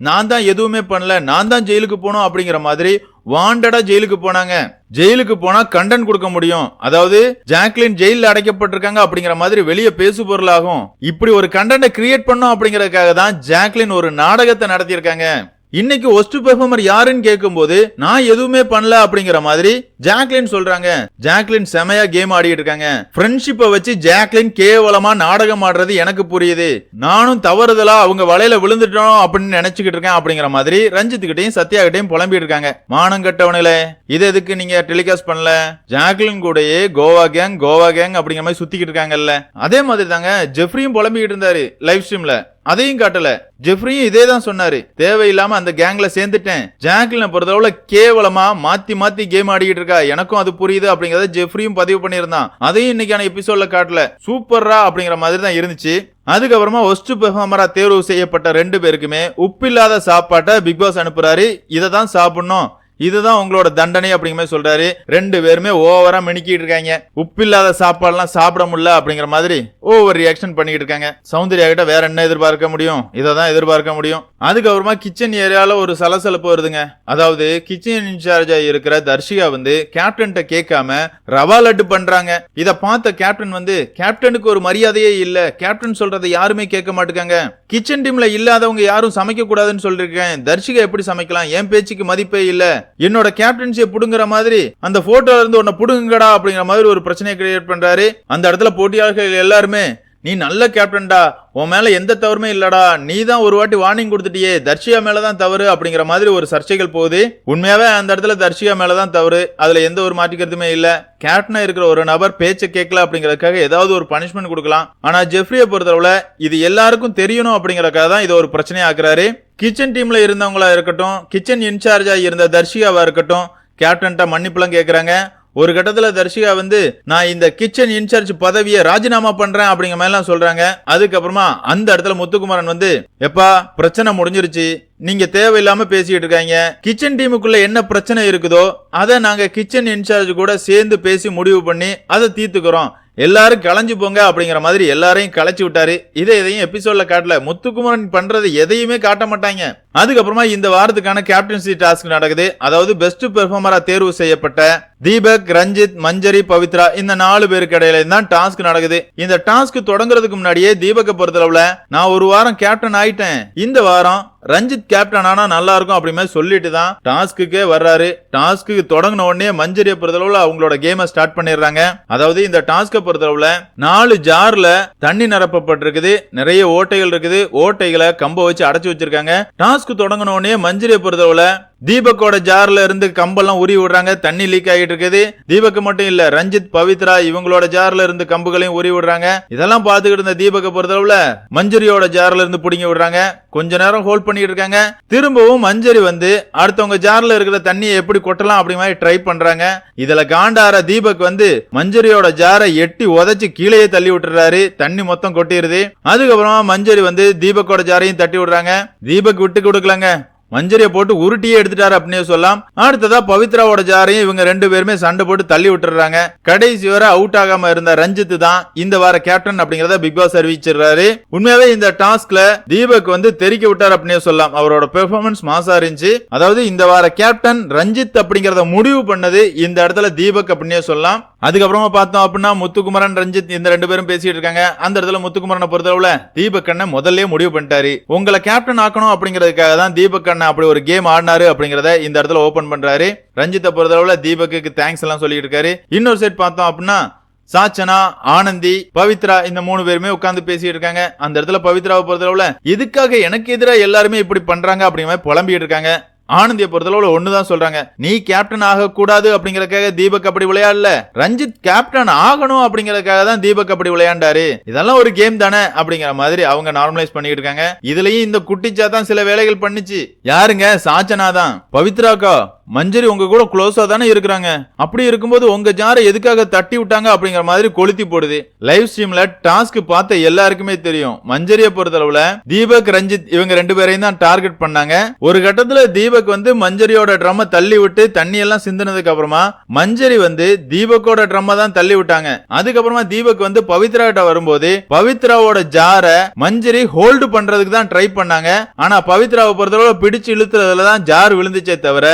நான் தான் எதுவுமே பண்ணல நான் தான் ஜெயிலுக்கு போகணும் அப்படிங்கிற மாதிரி வாண்டடா ஜெயிலுக்கு போனாங்க. ஜெயிலுக்கு போனா கண்டன் கொடுக்க முடியும். அதாவது ஜாக்லின் ஜெயில அடைக்கப்பட்டிருக்காங்க அப்படிங்கிற மாதிரி வெளியே பேசு பொருளாகும். இப்படி ஒரு கண்டனை கிரியேட் பண்ணும் அப்படிங்கறதுக்காக தான் ஜாக்லின் ஒரு நாடகத்தை நடத்தியிருக்காங்க. இன்னைக்கு ஒஸ்ட் பெர்ஃபார்மர் யாருன்னு கேட்கும்போது நான் எதுவுமே பண்ணல அப்படிங்கிற மாதிரி ஜாக்லின் சொல்றாங்க. ஜாக்லின் செமையா கேம் ஆடிட்டு இருக்காங்க. ஃப்ரெண்ட்ஷிப்பை வச்சு ஜாக்லின் கேவலமா நாடகம் ஆடுறது எனக்கு புரியுது. நானும் தவறுதலா அவங்க வலையில விழுந்துட்டோம் அப்படின்னு நினைச்சுக்கிட்டு இருக்கேன் அப்படிங்கிற மாதிரி ரஞ்சித் கிட்டையும் சத்யா கிட்டையும் புலம்பிட்டு இருக்காங்க. மானம் கட்டவனுங்களே இது எதுக்கு நீங்க டெலிகாஸ்ட் பண்ணல? ஜாக்லின் கூடயே கோவா கேங் கோவா கேங் அப்படிங்கிற மாதிரி சுத்திக்கிட்டு இருக்காங்கல்ல. அதே மாதிரி தாங்க ஜெஃப்ரியும் புலம்பிக்கிட்டு இருந்தாரு லைவ் ஸ்ட்ரீம்ல அதையும் காட்டல. ஜெஃப்ரியும் இதே தான் சொன்னாரு. தேவையில்லாம அந்த கேங்ல சேர்ந்துட்டேன். ஜாக்லினை பொறுத்தளவுல கேவலமா மாத்தி மாத்தி கேம் ஆடிக்கிட்டு இருக்கா. எனக்கும் அது புரியுது அப்படிங்கறத ஜெஃப்ரியும் பதிவு பண்ணியிருந்தான். அதையும் இன்னைக்கான எபிசோட்ல காட்டல. சூப்பர்ரா அப்படிங்கிற மாதிரி தான் இருந்துச்சு. அதுக்கப்புறமா ஒஸ்ட் பெர்ஃபார்மரா தேர்வு செய்யப்பட்ட ரெண்டு பேருக்குமே உப்பில்லாத சாப்பாட்டை பிக் பாஸ் அனுப்புறாரு. இதை தான் சாப்பிடணும். இதுதான் உங்களோட தண்டனை அப்படிங்கிற மாதிரி சொல்றாரு. ரெண்டு பேருமே ஓவரா மினுக்கிட்டு இருக்காங்க. உப்பில்லாத சாப்பாடுலாம் சாப்பிட முடியல அப்படிங்கிற மாதிரி ஓவர் ரியாக்ஷன் பண்ணிட்டு இருக்காங்க. சௌந்தர்யா கிட்ட வேற என்ன எதிர்பார்க்க முடியும்? இதை தான் எதிர்பார்க்க முடியும். அதுக்கப்புறமா கிச்சன் ஏரியால ஒரு சலசலப்பு வருதுங்க. அதாவது கிச்சன் இன்சார்ஜா இருக்கிற தர்ஷிகா வந்து கேப்டன்ட்ட கேட்காம ரவா லட்டு பண்றாங்க. இதை பார்த்த கேப்டன் வந்து கேப்டனுக்கு ஒரு மரியாதையே இல்ல. கேப்டன் சொல்றதை யாருமே கேட்க மாட்டுக்காங்க. கிச்சன் டீம்ல இல்லாதவங்க யாரும் சமைக்க கூடாதுன்னு சொல்லிருக்கேன் தர்ஷிகா எப்படி சமைக்கலாம்? என் பேச்சுக்கு மதிப்பே இல்லை. என்னோட கேப்டன்சியை புடுங்குற மாதிரி அந்த போட்டோல இருந்து உன்னை புடுங்குங்கடா அப்படிங்கிற மாதிரி ஒரு பிரச்சனையை கிரியேட் பண்றாரு. அந்த இடத்துல போட்டியாளர்கள் எல்லாருமே நீ நல்ல கேப்டன்டா உன் மேல எந்த தவறுமே இல்லடா நீ தான் ஒரு வாட்டி வார்னிங் கொடுத்துட்டியே தர்ஷியா மேலே தான் தவறு அப்படிங்கிற மாதிரி ஒரு சர்ச்சைகள் போகுது. உண்மையாவே அந்த இடத்துல தர்ஷியா மேலே தான் தவறு அதுல எந்த ஒரு மாற்றிக்கிறதுமே இல்ல. கேப்டனா இருக்கிற ஒரு நபர் பேச்சை கேட்கல அப்படிங்கறதுக்காக ஏதாவது ஒரு பனிஷ்மெண்ட் கொடுக்கலாம். ஆனா ஜெஃப்ரியை பொறுத்தளவுல இது எல்லாருக்கும் தெரியணும் அப்படிங்கறதுக்காக தான் இதை ஒரு பிரச்சனையாக்குறாரு கிச்சன் டீம்ல இருந்தவங்களா இருக்கட்டும் கிச்சன் இன்சார்ஜா இருந்த தர்ஷிகாவாக இருக்கட்டும் கேப்டன்ட்ட மன்னிப்புலாம் கேட்குறாங்க ஒரு கட்டத்துல தர்ஷிகா வந்து நான் இந்த கிச்சன் இன்சார்ஜ் பதவியை ராஜினாமா பண்றேன் அப்படிங்கிற மாதிரி சொல்றாங்க. அதுக்கப்புறமா அந்த இடத்துல முத்துக்குமாரன் வந்து எப்பா பிரச்சனை முடிஞ்சிருச்சு. நீங்க தேவையில்லாம பேசிட்டு இருக்காங்க. கிச்சன் டீமுக்குள்ள என்ன பிரச்சனை இருக்குதோ அதை நாங்க கிச்சன் இன்சார்ஜ் கூட சேர்ந்து பேசி முடிவு பண்ணி அதை தீர்த்துக்கிறோம். எல்லாரும் களைஞ்சு போங்க அப்படிங்கிற மாதிரி எல்லாரையும் களைச்சி விட்டாரு. இதை எதையும் எபிசோட்ல காட்டல. முத்துக்குமரன் பண்றது எதையுமே காட்ட மாட்டாங்க. அதுக்கப்புறமா இந்த வாரத்துக்கான கேப்டன்சி டாஸ்க் நடக்குது. அதாவது பெஸ்ட் பெர்ஃபார்மரா தேர்வு செய்யப்பட்ட தீபக் ரஞ்சித் மஞ்சரி பவித்ரா இந்த நாலு பேருக்கு இடையில தான் டாஸ்க் நடக்குது. இந்த டாஸ்க் தொடங்குறதுக்கு முன்னாடியே தீபக்கை பொறுத்தளவுல நான் ஒரு வாரம் கேப்டன் ஆயிட்டேன். இந்த வாரம் ரஞ்சித் கேப்டன் ஆனா நல்லா இருக்கும் அப்படி சொல்லிட்டு தான் டாஸ்க்குக்கே வர்றாரு. டாஸ்க்கு தொடங்கின உடனே மஞ்சரியை பொறுத்தளவுல அவங்களோட கேமை ஸ்டார்ட் பண்ணிடுறாங்க. அதாவது இந்த டாஸ்க்கை பொறுத்தளவுல நாலு ஜார்ல தண்ணி நிரப்பப்பட்டிருக்குது. நிறைய ஓட்டைகள் இருக்குது. ஓட்டைகளை கம்ப வச்சு அடைச்சு வச்சிருக்காங்க. டாஸ்க் தொடங்கின உடனே மஞ்சரியை பொறுத்தளவுல தீபக்கோட ஜார்ல இருந்து கம்பெல்லாம் உருவி விடுறாங்க தண்ணி லீக் ஆகிட்டு இருக்குது. தீபக் மட்டும் இல்ல ரஞ்சித் பவித்ரா இவங்களோட ஜார்ல இருந்து கம்புகளையும் உரி விடுறாங்க. இதெல்லாம் பாத்துக்கிட்டு இருந்த தீபக்க பொறுத்தளவுல மஞ்சரியோட ஜார்ல இருந்து புடிங்கி விடுறாங்க. கொஞ்ச நேரம் ஹோல்ட் பண்ணிட்டு இருக்காங்க. திரும்பவும் மஞ்சரி வந்து அடுத்தவங்க ஜார்ல இருக்கிற தண்ணியை எப்படி கொட்டலாம் அப்படி மாதிரி ட்ரை பண்றாங்க. இதுல காண்டார தீபக் வந்து மஞ்சரியோட ஜாரை எட்டி உதச்சு கீழே தள்ளி விட்டுறாரு. தண்ணி மொத்தம் கொட்டிடுது அதுக்கப்புறமா மஞ்சரி வந்து தீபக்கோட ஜாரையும் தட்டி விடுறாங்க. தீபக் விட்டு கொடுக்கலங்க. மஞ்சரியை போட்டு உருட்டியே எடுத்துட்டாரு அப்படின்னு சொல்லலாம் அடுத்ததா பவித்ராவோட ஜாரையும் இவங்க ரெண்டு பேருமே சண்டை போட்டு தள்ளி விட்டுறாங்க. கடைசி வரை அவுட் ஆகாம இருந்த ரஞ்சித் தான் இந்த வார கேப்டன் அப்படிங்கறத பிக் பாஸ் அறிவிச்சிடுறாரு. உண்மையாவே இந்த டாஸ்க்ல தீபக் வந்து தெரிக்க விட்டார் அப்படின்னு சொல்லலாம் அவரோட பெர்ஃபார்மன்ஸ் மாசா இருந்துச்சு. அதாவது இந்த வார கேப்டன் ரஞ்சித் அப்படிங்கறத முடிவு பண்ணது இந்த இடத்துல தீபக் அப்படின்னே சொல்லலாம் அதுக்கப்புறமா பார்த்தோம் அப்படின்னா முத்துக்குமரன் ரஞ்சித் இந்த ரெண்டு பேரும் பேசிட்டு இருக்காங்க. அந்த இடத்துல முத்துக்குமரனை பொறுத்தளவுல தீபக் அண்ணன் முதல்ல முடிவு பண்ணிட்டாரு. உங்களை கேப்டன் ஆக்கணும் அப்படிங்கிறதுக்காக தான் தீபக் அண்ணன் அப்படி ஒரு கேம் ஆடினாரு அப்படிங்கறத இந்த இடத்துல ஓபன் பண்றாரு. ரஞ்சித்தை பொறுத்தளவுல தீபக்கு தேங்க்ஸ் எல்லாம் சொல்லிட்டு இருக்காரு. இன்னொரு செட் பார்த்தோம் அப்படின்னா சாச்சனா ஆனந்தி பவித்ரா இந்த மூணு பேருமே உட்காந்து பேசிட்டு இருக்காங்க. அந்த இடத்துல பவித்ராவை பொறுத்தளவுல எதுக்காக எனக்கு எதிராக எல்லாருமே இப்படி பண்றாங்க அப்படிங்கிற மாதிரி புலம்பிட்டு இருக்காங்க. ஆனந்தியை பொறுத்தளவுல ஒண்ணுதான் சொல்றாங்க. நீ கேப்டன் ஆக கூடாது தீபக் அப்படி விளையாடல. ரஞ்சித் கேப்டன் ஆகணும் அப்படிங்கறதுக்காக தான் தீபக் அப்படி விளையாண்டாரு. இதெல்லாம் ஒரு கேம் தானே அப்படிங்கிற மாதிரி அவங்க நார்மலைஸ் பண்ணிட்டு இருக்காங்க. இதுலயும் இந்த குட்டிச்சா தான் சில வேலைகள் பண்ணுச்சு. யாருங்க? சாச்சனா தான் பவித்ராக்கா? மஞ்சரி உங்க கூட க்ளோஸா தானே இருக்கிறாங்க. அப்படி இருக்கும்போது உங்க ஜாரை எதுக்காக தட்டி விட்டாங்க அப்படிங்கிற மாதிரி கொளுத்தி போடுது. லைவ் ஸ்ட்ரீம்ல டாஸ்க் பார்த்த எல்லாருக்குமே தெரியும். மஞ்சரியை பொறுத்தளவுல தீபக் ரஞ்சித் இவங்க ரெண்டு பேரையும் தான் டார்கெட் பண்ணாங்க. ஒரு கட்டத்துல தீபக் வந்து மஞ்சரியோட ட்ரம்ம தள்ளி விட்டு தண்ணி எல்லாம் சிந்தினதுக்கு அப்புறமா மஞ்சரி வந்து தீபக்கோட ட்ரம்ம தான் தள்ளி விட்டாங்க. அதுக்கப்புறமா தீபக் வந்து பவித்ரா கிட்ட வரும்போது பவித்ராவோட ஜாரை மஞ்சரி ஹோல்டு பண்றதுக்கு தான் ட்ரை பண்ணாங்க. ஆனா பவித்ராவை பொறுத்தளவு பிடிச்சு இழுத்துறதுல தான் ஜார் விழுந்துச்சே தவிர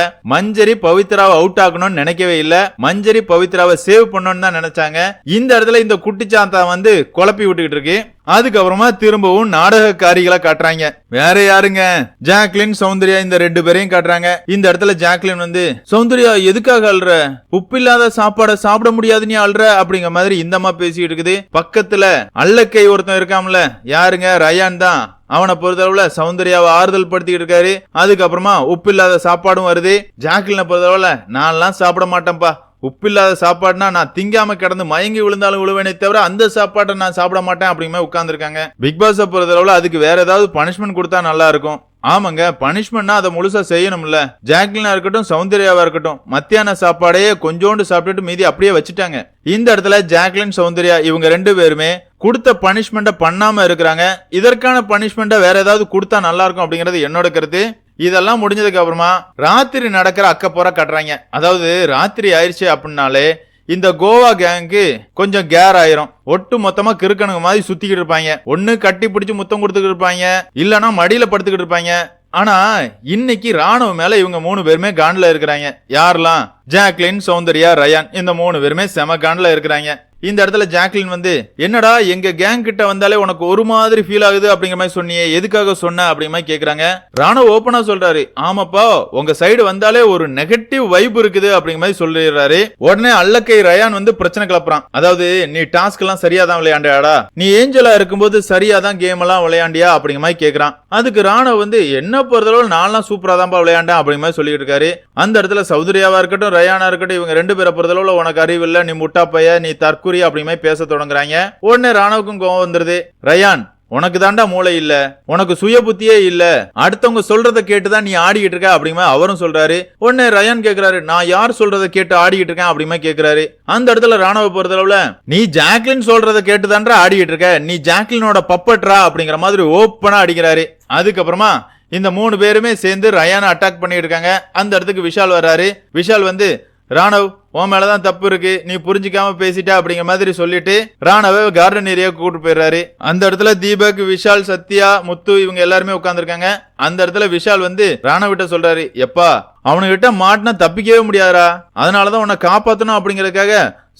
மஞ்சரி பவித்ராவை அவுட் ஆகணும்னு நினைக்கவே இல்ல. மஞ்சரி பவித்ராவை சேவ் பண்ணணும்னு தான் நினைச்சாங்க. இந்த இடத்துல இந்த குட்டிச்சாந்தா வந்து குழப்பி விட்டுக்கிட்டு இருக்கு. அதுக்கப்புறமா திரும்பவும் நாடகக்காரிகளை காட்டுறாங்க. வேற யாருங்க? ஜாக்லின் சௌந்தர்யா இந்த ரெண்டு பேரையும் காட்டுறாங்க. இந்த இடத்துல ஜாக்லின் வந்து சௌந்தர்யா எதுக்காக அல்ற உப்பில்லாத சாப்பாடை சாப்பிட முடியாது நீ அழுற? அப்படிங்கிற மாதிரி இந்தமா பேசிட்டு இருக்குது. பக்கத்துல அல்லக்கை ஒருத்தன் இருக்காமல யாருங்க? ரயான் தான். அவனை பொறுத்தளவுல சௌந்தர்யாவை ஆறுதல் படுத்திக்கிட்டு இருக்காரு. அதுக்கப்புறமா உப்பு இல்லாத சாப்பாடும் வருது. ஜாக்லினை பொறுத்தளவுல நான்லாம் சாப்பிட மாட்டேன்ப்பா. உப்பில்லாத சாப்பாடுனா நான் திங்காம கிடந்து மயங்கி விழுந்தாலும் விழுவேனே தவிர அந்த சாப்பாட்டை நான் சாப்பிட மாட்டேன் அப்படிங்கிற உட்காந்துருக்காங்க பிக் பாஸை பொறுத்தளவுல அதுக்கு வேற ஏதாவது பனிஷ்மெண்ட் கொடுத்தா நல்லா இருக்கும். ஆமாங்க பனிஷ்மெண்ட்னா அதை முழுசா செய்யணும்ல. ஜாக்லினா இருக்கட்டும் சௌந்தர்யாவா இருக்கட்டும் மத்தியான சாப்பாடையே கொஞ்சோண்டு சாப்பிட்டுட்டு மீதி அப்படியே வச்சுட்டாங்க. இந்த இடத்துல ஜாக்லின் சௌந்தர்யா இவங்க ரெண்டு பேருமே கொடுத்த பனிஷ்மெண்ட்டை பண்ணாம இருக்கிறாங்க. இதற்கான பனிஷ்மெண்ட்டை வேற ஏதாவது கொடுத்தா நல்லா இருக்கும் அப்படிங்கிறது என்னோட கருத்து. இதெல்லாம் முடிஞ்சதுக்கு அப்புறமா ராத்திரி நடக்கிற அக்கப்போற கட்டுறாங்க. அதாவது ராத்திரி ஆயிடுச்சு அப்படின்னாலே இந்த கோவா கேங்க்கு கொஞ்சம் கேர் ஆயிரும். ஒட்டு மொத்தமா கிறுக்கணுங்க மாதிரி சுத்திக்கிட்டு இருப்பாங்க. ஒன்னு கட்டி பிடிச்சு முத்தம் கொடுத்துக்கிட்டு இருப்பாங்க. இல்லனா மடியில படுத்துக்கிட்டு இருப்பாங்க. ஆனா இன்னைக்கு ராணுவ மேல இவங்க மூணு பேருமே காண்டில் இருக்கிறாங்க. யாரெல்லாம்? ஜாக்லின் சௌந்தர்யா ரயான் இந்த மூணு பேருமே செம கான்ல இருக்கிறாங்க. இந்த இடத்துல ஜாக்லின் வந்து என்னடா எங்க கேங் கிட்ட வந்தாலே உனக்கு ஒரு மாதிரி ஃபீல் ஆகுது? அப்படிங்கிற மாதிரி சொன்னியே எதுக்காக சொன்ன? அப்படிங்கிற மாதிரி கேக்குறாங்க. ராணா ஓப்பனா சொல்றாரு ஆமாப்பா உங்க சைடு வந்தாலே ஒரு நெகட்டிவ் வைப் இருக்குது. அப்படிங்கிற மாதிரி சொல்லிடுறாரு. உடனே அல்லக்கை ரயான் வந்து பிரச்சனை கிளப்புறான். அதாவது நீ டாஸ்க் எல்லாம் சரியா தான் விளையாண்டாடா? நீ ஏஞ்சலா இருக்கும்போது சரியா தான் கேம் எல்லாம் விளையாண்டியா? அப்படிங்கிற மாதிரி கேக்குறான். அதுக்கு ராணா வந்து என்ன பொறுத்தளவு நான்லாம் சூப்பரா தான்ப்பா விளையாண்டேன். அப்படிங்கிற மாதிரி சொல்லிட்டு இருக்காரு. அந்த இடத்துல சௌதரியாவா இருக்கட்டும் ரயானா இருக்கட்டும் இவங்க ரெண்டு பேரை பொறுத்தளவுல உனக்கு அறிவு இல்ல நீ முட்டா பைய நீ தற்குறி அப்படிமே பேச தொடங்குறாங்க. உடனே ராணுவுக்கும் கோவம் வந்துருது. ரயான் உனக்கு தாண்டா மூளை இல்ல உனக்கு சுய புத்தியே இல்ல அடுத்தவங்க சொல்றத கேட்டுதான் நீ ஆடிக்கிட்டு இருக்க அப்படிமா அவரும் சொல்றாரு. உடனே ரயான் கேக்குறாரு நான் யார் சொல்றத கேட்டு ஆடிக்கிட்டு இருக்கேன் அப்படிமா கேக்குறாரு. அந்த இடத்துல ராணுவ பொறுத்தளவுல நீ ஜாக்லின் சொல்றத கேட்டுதான்றா ஆடிக்கிட்டு இருக்க நீ ஜாக்லினோட பப்பட்ரா அப்படிங்கிற மாதிரி ஓப்பனா அடிக்கிறாரு. அதுக்கப்புறமா இந்த மூணு பேருமே சேர்ந்து ரயானை அட்டாக் பண்ணிட்டு இருக்காங்க அந்த இடத்துக்கு விஷால் வர்றாரு. விஷால் வந்து ராணவ் உன் மேலதான் தப்பு இருக்கு. நீ புரிஞ்சுக்காம பேசிட்ட அப்படிங்கிற மாதிரி சொல்லிட்டு ராணவ கார்டன் ஏரியா கூட்டு போயிடுறாரு. அந்த இடத்துல தீபக் விஷால் சத்யா முத்து இவங்க எல்லாருமே உட்காந்துருக்காங்க அந்த இடத்துல விஷால் வந்து ராணவிட்ட சொல்றாரு எப்பா அவனுகிட்ட மாட்டினா தப்பிக்கவே முடியாதுடா. அதனாலதான் உன்னை காப்பாத்தணும் அப்படிங்கறதுக்காக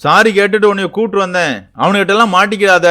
சாரி கேட்டுட்டு உன்னை கூட்டு வந்தேன். அவனுகிட்ட எல்லாம் மாட்டிக்கிறாத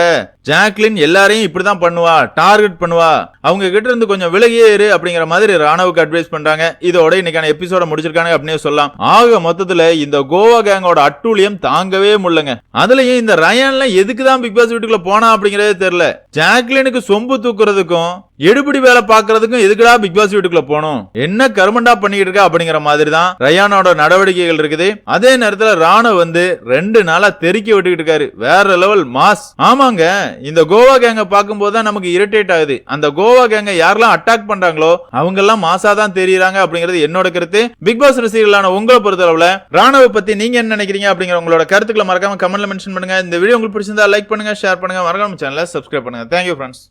ஜாக்லின் எல்லாரையும் இப்படிதான் பண்ணுவா டார்கெட் பண்ணுவா. அவங்க கிட்ட இருந்து கொஞ்சம் விலகியே இரு அப்படிங்கிற மாதிரி ராணுவுக்கு அட்வைஸ் பண்றாங்க. இதோட இன்னைக்கான எபிசோட முடிச்சிருக்காங்க அப்படின்னு சொல்லலாம். ஆக மொத்தத்துல இந்த கோவா கேங்கோட அட்டூழியம் தாங்கவே முடியலங்க. அதுலயும் இந்த ரயான்ல எதுக்கு தான் பிக் பாஸ் வீட்டுக்குள்ள போனா அப்படிங்கறதே தெரியல. ஜாக்லினுக்கு சொம்பு தூக்குறதுக்கும் எடுபிடி வேலை பாக்குறதுக்கும் எதுக்குடா பிக் பாஸ் வீட்டுக்குள்ள போகணும்? என்ன கருமண்டா பண்ணிட்டு இருக்க அப்படிங்கிற மாதிரி தான் ரயானோட நடவடிக்கைகள் இருக்குது. அதே நேரத்துல ராணுவ வந்து ரெண்டு நாளா தெருக்கி விட்டுக்கிட்டு இருக்காரு. வேற லெவல் மாஸ். ஆமாங்க இந்த கோவா கேங்கை பார்க்கும்போது தான் நமக்கு இரிட்டேட் ஆகுது. அந்த கோவா கேங்க யாரெல்லாம் அட்டாக் பண்றாங்களோ அவங்க எல்லாம் மாசா தான் தெரியுறாங்க அப்படிங்கிறது என்னோட கருத்து. பிக் பாஸ் ரசிகர்களான உங்களை பொறுத்தளவுல ராணுவ பத்தி நீங்க என்ன நினைக்கிறீங்க அப்படிங்கிற உங்களோட கருத்துக்களை மறக்காம கமெண்ட்ல மென்ஷன் பண்ணுங்க. இந்த வீடியோ உங்களுக்கு பிடிச்சிருந்தா லைக் பண்ணுங்க ஷேர் பண்ணுங்க. மறக்காம சேனலை சப்ஸ்கிரைப் பண்ணுங்க. Thank you friends